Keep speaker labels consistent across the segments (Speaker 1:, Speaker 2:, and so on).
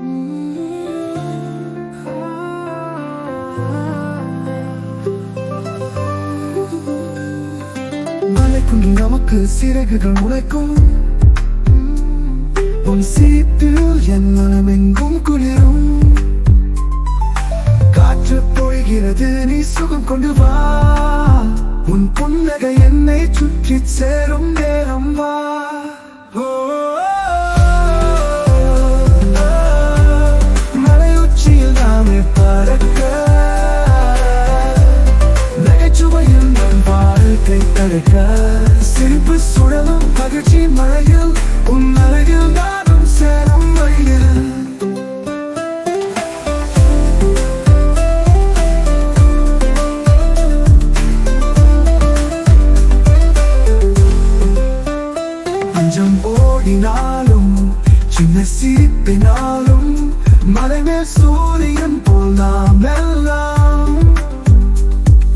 Speaker 1: மலைக்கும் நமக்கு சிறகுகள் முளைக்கும். உன் சீப்பில் என் மனமெங்கும் குளிரும். காற்று பொழிகிறது நீ சுகம் கொண்டு வா. உன் புன்னகை என்னை சுற்றி சேரும் நேரம். வாழ்க்கை தடுக்க சிரிப்பு சுழலும் மகிழ்ச்சி மழையில் உன் அழகில் நானும் சேரும் வழியில். அஞ்சம் ஓடினாலும் சின்ன சிரிப்பினாலும் மலைமேல் சூரியன் போல் நாம் எல்லாம்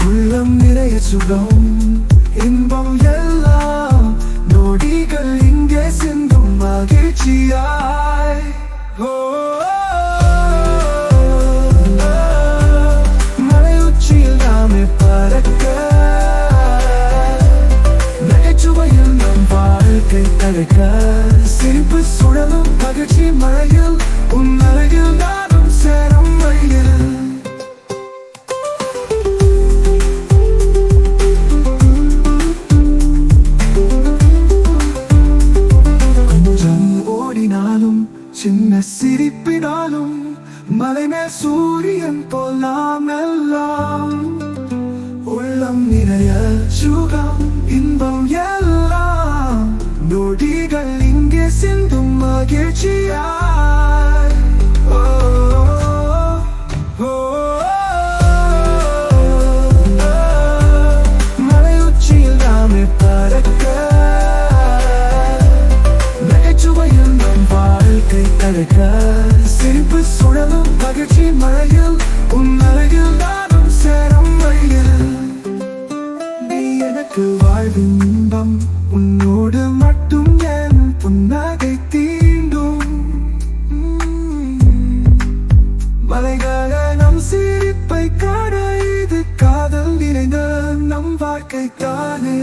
Speaker 1: உள்ளம் நிறைய சுகம். இன்பம் எல்லாம் நொடிகள் இங்கே சிந்தும் மகிழ்ச்சியாய். ஓ, மலையுச்சியில் நாமே பறக்க. நகைச்சுவையில் நம் வாழ்க்கை தடுக்க சிரிப்பு சுழலும் மகிழ்ச்சி மழை சிரிப்பினாலும் மலைமே சூரியன் போல் நாம் எல்லாம். உள்ளம் நிறைய சுகம் இன்பம் எல்லாம். நொடிகள் இங்கே சிந்தும் மகிழ்ச்சியா ஓ, மகிழ்ச்சி மழையில் உன் அழகில் நானும் சேரும் வழியில் நீ எனக்கு வாழ்வின் இன்பம் உன்னோடு மட்டும் என் புன்னகை தீண்டும் உம். நம் சிரிப்பை காண இது காதல் நிறைந்த நம் வாழ்க்கை தானே